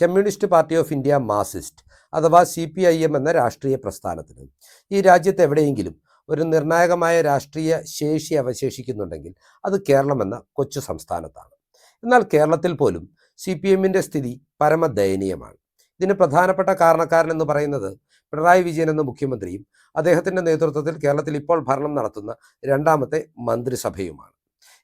Communist party of India Marxist അഥവാ C P I M എന്ന രാഷ്ട്രീയ പ്രസ്ഥാനത്തിന്. ഈ രാജ്യത്ത് എവിടെയെങ്കിലും ഒരു നിർണായകമായ രാഷ്ട്രീയ ശേഷി അവശേഷിക്കുന്നുണ്ടെങ്കിൽ അത് കേരളം എന്ന കൊച്ചു സംസ്ഥാനത്താണ്. എന്നാൽ കേരളത്തിൽ പോലും സി പി എമ്മിന്റെ സ്ഥിതി പരമദയനീയമാണ്. ഇതിന് പ്രധാനപ്പെട്ട കാരണക്കാരൻ എന്ന് പറയുന്നത് പിണറായി വിജയൻ എന്ന മുഖ്യമന്ത്രിയും അദ്ദേഹത്തിന്റെ നേതൃത്വത്തിൽ കേരളത്തിൽ ഇപ്പോൾ ഭരണം നടത്തുന്ന രണ്ടാമത്തെ മന്ത്രിസഭയുമാണ്.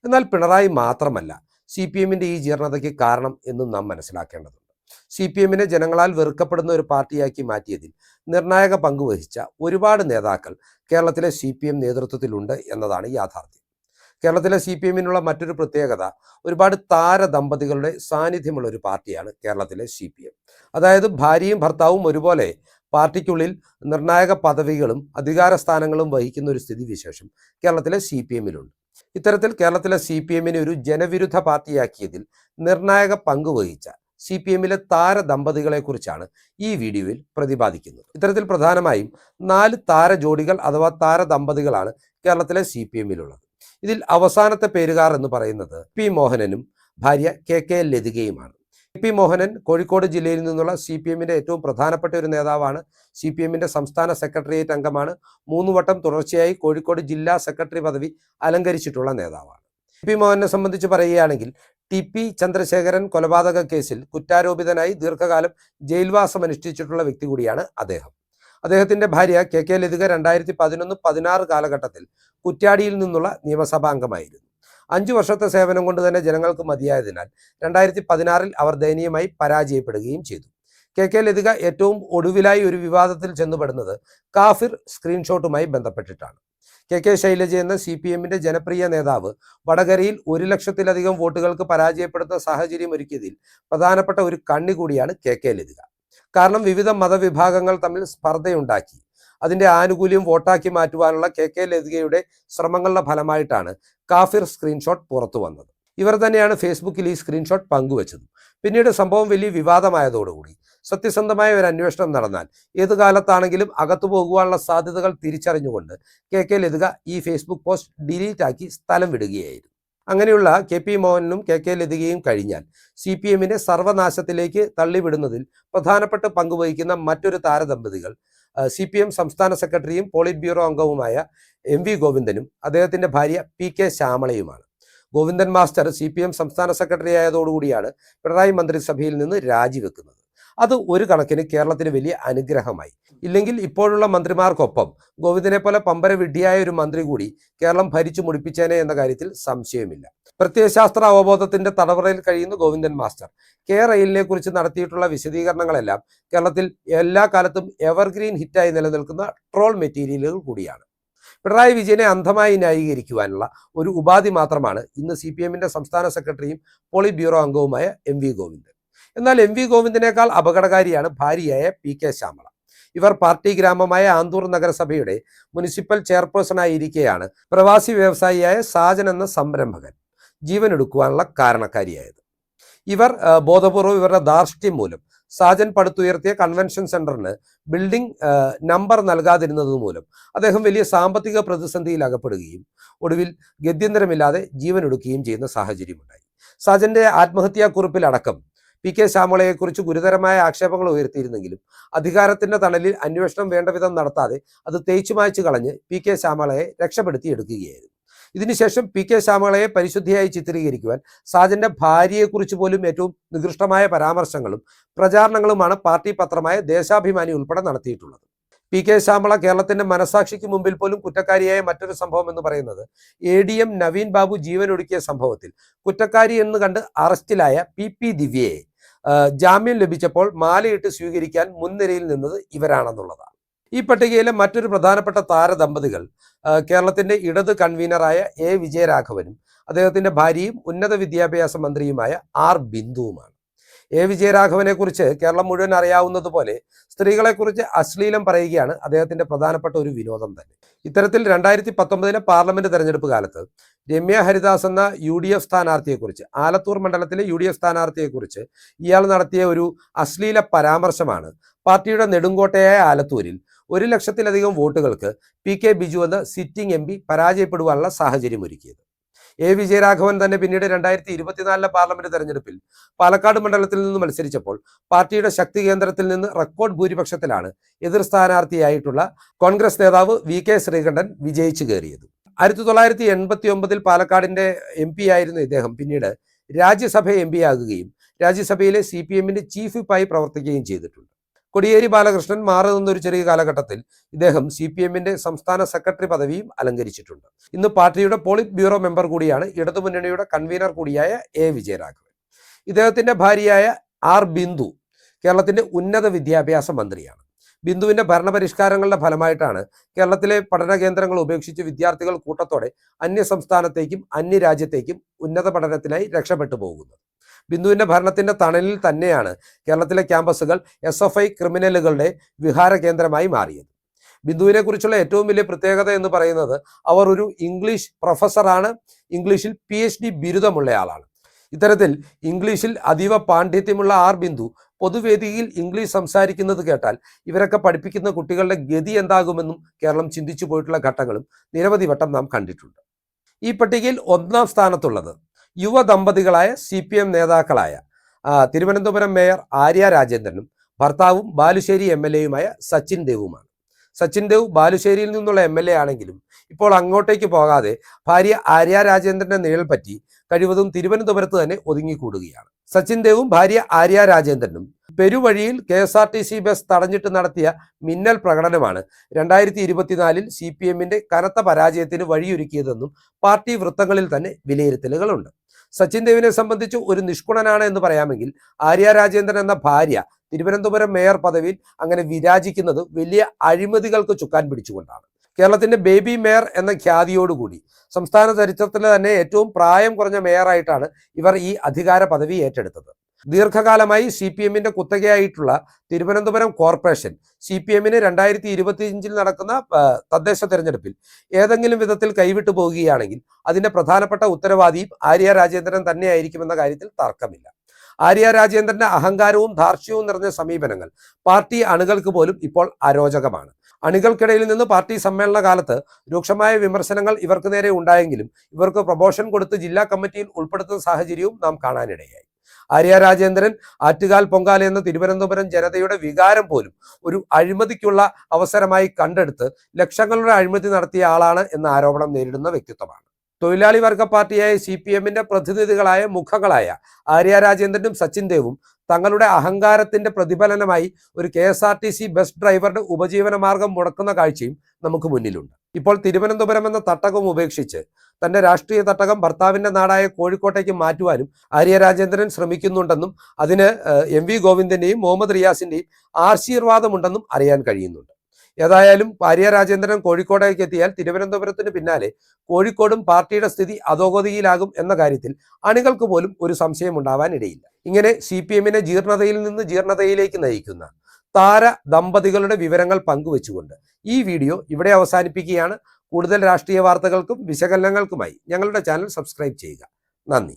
എന്നാൽ പിണറായി മാത്രമല്ല സി പി എമ്മിന്റെ ഈ ജീർണതയ്ക്ക് കാരണം എന്നും നാം മനസ്സിലാക്കേണ്ടതുണ്ട്. സി പി എമ്മിനെ ജനങ്ങളാൽ വെറുക്കപ്പെടുന്ന ഒരു പാർട്ടിയാക്കി മാറ്റിയതിൽ നിർണായക പങ്കുവഹിച്ച ഒരുപാട് നേതാക്കൾ കേരളത്തിലെ സി പി എം നേതൃത്വത്തിലുണ്ട് എന്നതാണ് യാഥാർത്ഥ്യം. കേരളത്തിലെ സി പി എമ്മിനുള്ള മറ്റൊരു പ്രത്യേകത ഒരുപാട് താരദമ്പതികളുടെ സാന്നിധ്യമുള്ള ഒരു പാർട്ടിയാണ് കേരളത്തിലെ സി പി എം അതായത് ഭാര്യയും ഭർത്താവും ഒരുപോലെ പാർട്ടിക്കുള്ളിൽ നിർണായക പദവികളും അധികാര സ്ഥാനങ്ങളും വഹിക്കുന്ന ഒരു സ്ഥിതിവിശേഷം കേരളത്തിലെ സി പി എമ്മിലുണ്ട് ഇത്തരത്തിൽ കേരളത്തിലെ സി പി എമ്മിനെ ഒരു ജനവിരുദ്ധ പാർട്ടിയാക്കിയതിൽ നിർണായക പങ്ക് വഹിച്ച സി പി എമ്മിലെ താര കുറിച്ചാണ് ഈ വീഡിയോയിൽ പ്രതിപാദിക്കുന്നത്. ഇത്തരത്തിൽ പ്രധാനമായും നാല് താര ജോഡികൾ അഥവാ താര ദമ്പതികളാണ് കേരളത്തിലെ സി പി എമ്മിലുള്ളത്. ഇതിൽ അവസാനത്തെ പേരുകാർ എന്ന് പറയുന്നത് പി മോഹനനും ഭാര്യ കെ കെ ലതികയുമാണ്. പി മോഹനൻ കോഴിക്കോട് ജില്ലയിൽ നിന്നുള്ള സി പി എമ്മിന്റെ ഏറ്റവും പ്രധാനപ്പെട്ട ഒരു നേതാവാണ്. സി പി എമ്മിന്റെ സംസ്ഥാന സെക്രട്ടേറിയറ്റ് അംഗമാണ്. മൂന്ന് വട്ടം തുടർച്ചയായി കോഴിക്കോട് ജില്ലാ സെക്രട്ടറി പദവി അലങ്കരിച്ചിട്ടുള്ള നേതാവാണ്. പി മോഹനെ സംബന്ധിച്ച് പറയുകയാണെങ്കിൽ ടി പി ചന്ദ്രശേഖരൻ കൊലപാതക കേസിൽ കുറ്റാരോപിതനായി ദീർഘകാലം ജയിൽവാസം അനുഷ്ഠിച്ചിട്ടുള്ള വ്യക്തി കൂടിയാണ് അദ്ദേഹം. അദ്ദേഹത്തിന്റെ ഭാര്യ കെ കെ ലതിക രണ്ടായിരത്തി പതിനൊന്ന് പതിനാറ് കാലഘട്ടത്തിൽ കുറ്റ്യാടിയിൽ നിന്നുള്ള നിയമസഭാംഗമായിരുന്നു. അഞ്ചു വർഷത്തെ സേവനം കൊണ്ട് തന്നെ ജനങ്ങൾക്ക് മതിയായതിനാൽ രണ്ടായിരത്തി പതിനാറിൽ അവർ ദയനീയമായി പരാജയപ്പെടുകയും ചെയ്തു. കെ കെ ലതിക ഏറ്റവും ഒടുവിലായി ഒരു വിവാദത്തിൽ ചെന്നുപെടുന്നത് കാഫിർ സ്ക്രീൻഷോട്ടുമായി ബന്ധപ്പെട്ടിട്ടാണ്. കെ കെ ശൈലജ എന്ന സി പി എമ്മിന്റെ ജനപ്രിയ നേതാവ് വടകരയിൽ ഒരു ലക്ഷത്തിലധികം വോട്ടുകൾക്ക് പരാജയപ്പെടുന്ന സാഹചര്യം ഒരുക്കിയതിൽ പ്രധാനപ്പെട്ട ഒരു കണ്ണി കൂടിയാണ് കെ കെ ലതിക കാരണം വിവിധ മതവിഭാഗങ്ങൾ തമ്മിൽ സ്പർദ്ധയുണ്ടാക്കി. അതിന്റെ ആനുകൂല്യം വോട്ടാക്കി മാറ്റുവാനുള്ള കെ കെ ലതികയുടെ ശ്രമങ്ങളുടെ ഫലമായിട്ടാണ് കാഫിർ സ്ക്രീൻഷോട്ട് പുറത്തു വന്നത് ഇവർ തന്നെയാണ് ഫേസ്ബുക്കിൽ ഈ സ്ക്രീൻഷോട്ട് പങ്കുവച്ചതും. പിന്നീട് സംഭവം വലിയ വിവാദമായതോടുകൂടി. സത്യസന്ധമായ ഒരു അന്വേഷണം നടന്നാൽ ഏത് കാലത്താണെങ്കിലും അകത്തു പോകുവാനുള്ള സാധ്യതകൾ തിരിച്ചറിഞ്ഞുകൊണ്ട് കെ കെ ലതിക ഈ ഫേസ്ബുക്ക് പോസ്റ്റ് ഡിലീറ്റ് ആക്കി സ്ഥലം വിടുകയായിരുന്നു. അങ്ങനെയുള്ള കെ പി മോഹനും കെ കെ ലതികയും കഴിഞ്ഞാൽ സി പി എമ്മിനെ സർവനാശത്തിലേക്ക് തള്ളിവിടുന്നതിൽ പ്രധാനപ്പെട്ട് പങ്കുവഹിക്കുന്ന മറ്റൊരു താരദമ്പതികൾ സി പി എം സംസ്ഥാന സെക്രട്ടറിയും പോളിറ്റ് ബ്യൂറോ അംഗവുമായ എം വി ഗോവിന്ദനും അദ്ദേഹത്തിന്റെ ഭാര്യ P K ശ്യാമളയുമാണ്. Govindan master C P M സംസ്ഥാന സെക്രട്ടറി ആയതോടുകൂടിയാണ് പിണറായി മന്ത്രിസഭയിൽ നിന്ന് രാജിവെക്കുന്നത്. അത് ഒരു കണക്കിന് കേരളത്തിന് വലിയ അനുഗ്രഹമായി. ഇല്ലെങ്കിൽ ഇപ്പോഴുള്ള മന്ത്രിമാർക്കൊപ്പം ഗോവിന്ദനെ പോലെ പമ്പര വിഡ്ഢിയായ ഒരു മന്ത്രി കൂടി കേരളം ഭരിച്ചു മുടിപ്പിച്ചേനെ എന്ന കാര്യത്തിൽ സംശയമില്ല. പ്രത്യയശാസ്ത്ര അവബോധത്തിന്റെ തടവറയിൽ കഴിയുന്ന ഗോവിന്ദൻ മാസ്റ്റർ കെ റെയിലിനെ കുറിച്ച് നടത്തിയിട്ടുള്ള വിശദീകരണങ്ങളെല്ലാം കേരളത്തിൽ എല്ലാ കാലത്തും എവർഗ്രീൻ ഹിറ്റായി നിലനിൽക്കുന്ന ട്രോൾ മെറ്റീരിയലുകൾ കൂടിയാണ്. പിണറായി വിജയനെ അന്ധമായി ന്യായീകരിക്കുവാനുള്ള ഒരു ഉപാധി മാത്രമാണ് ഇന്ന് സി പി എമ്മിന്റെ സംസ്ഥാന സെക്രട്ടറിയും പോളിറ്റ് ബ്യൂറോ അംഗവുമായ എം വി ഗോവിന്ദൻ. എന്നാൽ എം വി ഗോവിന്ദനേക്കാൾ അപകടകാരിയാണ് ഭാര്യയായ പി കെ ശ്യാമള. ഇവർ പാർട്ടി ഗ്രാമമായ ആന്തൂർ നഗരസഭയുടെ മുനിസിപ്പൽ ചെയർപേഴ്സണായിരിക്കെയാണ് പ്രവാസി വ്യവസായിയായ സാജൻ എന്ന സംരംഭകൻ ജീവനെടുക്കുവാനുള്ള കാരണക്കാരിയായത്. ഇവർ ബോധപൂർവം ഇവരുടെ ധാർഷ്ട്യം മൂലം സാജൻ പടുത്തുയർത്തിയ കൺവെൻഷൻ സെന്ററിന് ബിൽഡിംഗ് നമ്പർ നൽകാതിരുന്നത് മൂലം അദ്ദേഹം വലിയ സാമ്പത്തിക പ്രതിസന്ധിയിൽ അകപ്പെടുകയും ഒടുവിൽ ഗത്യന്തരമില്ലാതെ ജീവൻ എടുക്കുകയും ചെയ്യുന്ന സാഹചര്യമുണ്ടായി. സാജന്റെ ആത്മഹത്യാക്കുറിപ്പിലടക്കം പി കെ ശ്യാമളയെക്കുറിച്ച് ഗുരുതരമായ ആക്ഷേപങ്ങൾ ഉയർത്തിയിരുന്നെങ്കിലും അധികാരത്തിന്റെ തണലിൽ അന്വേഷണം വേണ്ടവിധം നടത്താതെ അത് തേച്ചു മായ്ച്ചു കളഞ്ഞ് പി കെ ശ്യാമളയെ രക്ഷപ്പെടുത്തിയെടുക്കുകയായിരുന്നു. ഇതിനുശേഷം പി കെ ശ്യാമളയെ പരിശുദ്ധിയായി ചിത്രീകരിക്കുവാൻ സാജന്റെ ഭാര്യയെക്കുറിച്ച് പോലും ഏറ്റവും നികൃഷ്ടമായ പരാമർശങ്ങളും പ്രചാരണങ്ങളുമാണ് പാർട്ടി പത്രമായ ദേശാഭിമാനി ഉൾപ്പെടെ നടത്തിയിട്ടുള്ളത്. പി കെ ശ്യാമള കേരളത്തിന്റെ മനസാക്ഷിക്ക് മുമ്പിൽ പോലും കുറ്റക്കാരിയായ മറ്റൊരു സംഭവം എന്ന് പറയുന്നത് A D M Naveen Babu ജീവനൊടുക്കിയ സംഭവത്തിൽ. കുറ്റക്കാരി എന്ന് കണ്ട് അറസ്റ്റിലായ പി പി ദിവ്യയെ ജാമ്യം ലഭിച്ചപ്പോൾ മാലയിട്ട് സ്വീകരിക്കാൻ മുൻനിരയിൽ നിന്നത് ഇവരാണെന്നുള്ളതാണ്. ഈ പട്ടികയിലെ മറ്റൊരു പ്രധാനപ്പെട്ട താരദമ്പതികൾ കേരളത്തിന്റെ ഇടത് കൺവീനറായ എ. വിജയരാഘവനും അദ്ദേഹത്തിന്റെ ഭാര്യയും ഉന്നത വിദ്യാഭ്യാസ മന്ത്രിയുമായ ആർ. ബിന്ദുവുമാണ്. എ. വിജയരാഘവനെ കുറിച്ച് കേരളം മുഴുവൻ അറിയാവുന്നത് അറിയാവുന്നതുപോലെ സ്ത്രീകളെക്കുറിച്ച് അശ്ലീലം പറയുകയാണ് അദ്ദേഹത്തിന്റെ പ്രധാനപ്പെട്ട ഒരു വിനോദം തന്നെ. ഇത്തരത്തിൽ രണ്ടായിരത്തി പത്തൊമ്പതിലെ പാർലമെന്റ് തെരഞ്ഞെടുപ്പ് കാലത്ത് രമ്യ ഹരിദാസ് എന്ന യു ഡി എഫ് സ്ഥാനാർത്ഥിയെക്കുറിച്ച് ആലത്തൂർ മണ്ഡലത്തിലെ യു ഡി എഫ് സ്ഥാനാർത്ഥിയെക്കുറിച്ച് ഇയാൾ നടത്തിയ ഒരു അശ്ലീല പരാമർശമാണ് പാർട്ടിയുടെ നെടുങ്കോട്ടയായ ആലത്തൂരിൽ ഒരു ലക്ഷത്തിലധികം വോട്ടുകൾക്ക് പി. കെ. ബിജു എന്ന സിറ്റിംഗ് എം പരാജയപ്പെടുവാനുള്ള സാഹചര്യം ഒരുക്കിയത് എ വിജയരാഘവൻ തന്നെ പിന്നീട് രണ്ടായിരത്തി ഇരുപത്തിനാലിലെ പാർലമെന്റ് തെരഞ്ഞെടുപ്പിൽ പാലക്കാട് മണ്ഡലത്തിൽ നിന്ന് മത്സരിച്ചപ്പോൾ പാർട്ടിയുടെ ശക്തി കേന്ദ്രത്തിൽ നിന്ന് റെക്കോർഡ് ഭൂരിപക്ഷത്തിലാണ് എതിർ സ്ഥാനാർത്ഥിയായിട്ടുള്ള കോൺഗ്രസ് നേതാവ് വി കെ ശ്രീകണ്ഠൻ വിജയിച്ചു കയറിയത്. ആയിരത്തി തൊള്ളായിരത്തി എൺപത്തി ഒമ്പതിൽ പാലക്കാടിന്റെ എം പി ആയിരുന്ന ഇദ്ദേഹം. പിന്നീട് രാജ്യസഭ എം പി ആകുകയും രാജ്യസഭയിലെ സി പി എമ്മിന്റെ ചീഫ് വിപ്പായി പ്രവർത്തിക്കുകയും ചെയ്തിട്ടുണ്ട്. കൊടിയേരി ബാലകൃഷ്ണൻ മാറി നിന്നൊരു ചെറിയ കാലഘട്ടത്തിൽ ഇദ്ദേഹം സി പി എമ്മിന്റെ സംസ്ഥാന സെക്രട്ടറി പദവിയും അലങ്കരിച്ചിട്ടുണ്ട്. ഇന്ന് പാർട്ടിയുടെ പോളിറ്റ് ബ്യൂറോ മെമ്പർ കൂടിയാണ്. ഇടതുമുന്നണിയുടെ കൺവീനർ കൂടിയായ എ. വിജയരാഘവൻ. ഇദ്ദേഹത്തിന്റെ ഭാര്യയായ ആർ. ബിന്ദു കേരളത്തിന്റെ ഉന്നത വിദ്യാഭ്യാസ മന്ത്രിയാണ്. ബിന്ദുവിന്റെ ഭരണപരിഷ്കാരങ്ങളുടെ ഫലമായിട്ടാണ് കേരളത്തിലെ പഠന കേന്ദ്രങ്ങൾ ഉപേക്ഷിച്ച് വിദ്യാർത്ഥികൾ കൂട്ടത്തോടെ അന്യ സംസ്ഥാനത്തേക്കും അന്യ രാജ്യത്തേക്കും ഉന്നത പഠനത്തിനായി രക്ഷപ്പെട്ടു പോകുന്നത്. ബിന്ദുവിന്റെ ഭരണത്തിന്റെ തണലിൽ തന്നെയാണ് കേരളത്തിലെ ക്യാമ്പസുകൾ എസ് എഫ് ഐ ക്രിമിനലുകളുടെ വിഹാര കേന്ദ്രമായി മാറിയത്. ബിന്ദുവിനെ കുറിച്ചുള്ള ഏറ്റവും വലിയ പ്രത്യേകത എന്ന് പറയുന്നത് അവർ ഒരു ഇംഗ്ലീഷ് പ്രൊഫസറാണ് ഇംഗ്ലീഷിൽ പി എച്ച് ഡി ബിരുദമുള്ളയാളാണ് ഇത്തരത്തിൽ ഇംഗ്ലീഷിൽ അതീവ പാണ്ഡിത്യമുള്ള ആർ ബിന്ദു പൊതുവേദിയിൽ ഇംഗ്ലീഷ് സംസാരിക്കുന്നത് കേട്ടാൽ ഇവരൊക്കെ പഠിപ്പിക്കുന്ന കുട്ടികളുടെ ഗതി എന്താകുമെന്നും കേരളം ചിന്തിച്ചു പോയിട്ടുള്ള ഘട്ടങ്ങളും നിരവധി വട്ടം നാം കണ്ടിട്ടുണ്ട്. ഈ പട്ടികയിൽ ഒന്നാം സ്ഥാനത്തുള്ളത് യുവ ദമ്പതികളായ സി പി എം നേതാക്കളായ തിരുവനന്തപുരം മേയർ ആര്യ രാജേന്ദ്രനും ഭർത്താവും ബാലുശ്ശേരി എം എൽ എയുമായ സച്ചിൻ ദേവുമാണ്. സച്ചിൻ ദേവ് ബാലുശ്ശേരിയിൽ നിന്നുള്ള എം എൽ എ ആണെങ്കിലും ഇപ്പോൾ അങ്ങോട്ടേക്ക് പോകാതെ ഭാര്യ ആര്യ രാജേന്ദ്രന്റെ നിഴൽ പറ്റി കഴിവതും തിരുവനന്തപുരത്ത് തന്നെ ഒതുങ്ങിക്കൂടുകയാണ്. സച്ചിൻ ദേവും ഭാര്യ ആര്യ രാജേന്ദ്രനും പെരുവഴിയിൽ K S R T C bus തടഞ്ഞിട്ട് നടത്തിയ മിന്നൽ പ്രകടനമാണ് രണ്ടായിരത്തി ഇരുപത്തിനാലിൽ സി പി എമ്മിന്റെ കനത്ത പരാജയത്തിന് വഴിയൊരുക്കിയതെന്നും പാർട്ടി വൃത്തങ്ങളിൽ തന്നെ വിലയിരുത്തലുകളുണ്ട്. സച്ചിൻ ദേവിനെ സംബന്ധിച്ച് ഒരു നിഷ്കുണനാണ് എന്ന് പറയാമെങ്കിൽ ആര്യ രാജേന്ദ്രൻ എന്ന ഭാര്യ തിരുവനന്തപുരം മേയർ പദവിയിൽ അങ്ങനെ വിരാജിക്കുന്നത് വലിയ അഴിമതികൾക്ക് ചുക്കാൻ പിടിച്ചുകൊണ്ടാണ്. കേരളത്തിന്റെ ബേബി മേയർ എന്ന ഖ്യാതിയോടുകൂടി സംസ്ഥാന ചരിത്രത്തിലെ തന്നെ ഏറ്റവും പ്രായം കുറഞ്ഞ മേയറായിട്ടാണ് ഇവർ ഈ അധികാര പദവി ഏറ്റെടുത്തത്. ദീർഘകാലമായി സി പി എമ്മിന്റെ കുത്തകയായിട്ടുള്ള തിരുവനന്തപുരം കോർപ്പറേഷൻ സി പി എമ്മിന് രണ്ടായിരത്തി ഇരുപത്തിയഞ്ചിൽ നടക്കുന്ന തദ്ദേശ തെരഞ്ഞെടുപ്പിൽ ഏതെങ്കിലും വിധത്തിൽ കൈവിട്ടു പോകുകയാണെങ്കിൽ അതിന്റെ പ്രധാനപ്പെട്ട ഉത്തരവാദിയും ആര്യ രാജേന്ദ്രൻ തന്നെയായിരിക്കുമെന്ന കാര്യത്തിൽ തർക്കമില്ല. ആര്യ രാജേന്ദ്രന്റെ അഹങ്കാരവും ധാർഷ്ട്യവും നിറഞ്ഞ സമീപനങ്ങൾ പാർട്ടി അണികൾക്ക് പോലും ഇപ്പോൾ അരോചകമാണ്. അണികൾക്കിടയിൽ നിന്ന് പാർട്ടി സമ്മേളന കാലത്ത് രൂക്ഷമായ വിമർശനങ്ങൾ ഇവർക്ക് നേരെ ഉണ്ടായെങ്കിലും ഇവർക്ക് പ്രൊമോഷൻ കൊടുത്ത് ജില്ലാ കമ്മിറ്റിയിൽ ഉൾപ്പെടുത്തുന്ന സാഹചര്യവും നാം കാണാനിടയായി. ആര്യ രാജേന്ദ്രൻ ആറ്റുകാൽ പൊങ്കാല എന്ന തിരുവനന്തപുരം ജനതയുടെ വികാരം പോലും ഒരു അഴിമതിക്കുള്ള അവസരമായി കണ്ടെടുത്ത് ലക്ഷങ്ങളുടെ അഴിമതി നടത്തിയ ആളാണ് എന്ന ആരോപണം നേരിടുന്ന വ്യക്തിത്വമാണ്. തൊഴിലാളി വർഗ പാർട്ടിയായ സി പി എമ്മിന്റെ പ്രതിനിധികളായ മുഖങ്ങളായ ആര്യ രാജേന്ദ്രനും സച്ചിൻ ദേവും തങ്ങളുടെ അഹങ്കാരത്തിന്റെ പ്രതിഫലനമായി ഒരു K S R T C bus ഡ്രൈവറുടെ ഉപജീവന മാർഗം മുടക്കുന്ന കാഴ്ചയും നമുക്ക് മുന്നിലുണ്ട്. ഇപ്പോൾ തിരുവനന്തപുരം എന്ന തട്ടകം ഉപേക്ഷിച്ച് തന്റെ രാഷ്ട്രീയ തട്ടകം ഭർത്താവിന്റെ നാടായ കോഴിക്കോട്ടേക്ക് മാറ്റുവാനും ആര്യ രാജേന്ദ്രൻ ശ്രമിക്കുന്നുണ്ടെന്നും അതിന് എം വി ഗോവിന്ദന്റെയും മുഹമ്മദ് റിയാസിന്റെയും ആശീർവാദമുണ്ടെന്നും അറിയാൻ കഴിയുന്നുണ്ട്. ഏതായാലും ഭാര്യ രാജേന്ദ്രൻ കോഴിക്കോടേക്ക് എത്തിയാൽ തിരുവനന്തപുരത്തിന് പിന്നാലെ കോഴിക്കോടും പാർട്ടിയുടെ സ്ഥിതി അധോഗതിയിലാകും എന്ന കാര്യത്തിൽ അണികൾക്ക് പോലും ഒരു സംശയം ഉണ്ടാവാൻ ഇടയില്ല ഇങ്ങനെ സി പി എമ്മിനെ ജീർണതയിൽ നിന്ന് ജീർണതയിലേക്ക് നയിക്കുന്ന താര ദമ്പതികളുടെ വിവരങ്ങൾ പങ്കുവെച്ചുകൊണ്ട് ഈ വീഡിയോ ഇവിടെ അവസാനിപ്പിക്കുകയാണ്. കൂടുതൽ രാഷ്ട്രീയ വാർത്തകൾക്കും വിശകലനങ്ങൾക്കുമായി ഞങ്ങളുടെ ചാനൽ സബ്സ്ക്രൈബ് ചെയ്യുക. നന്ദി.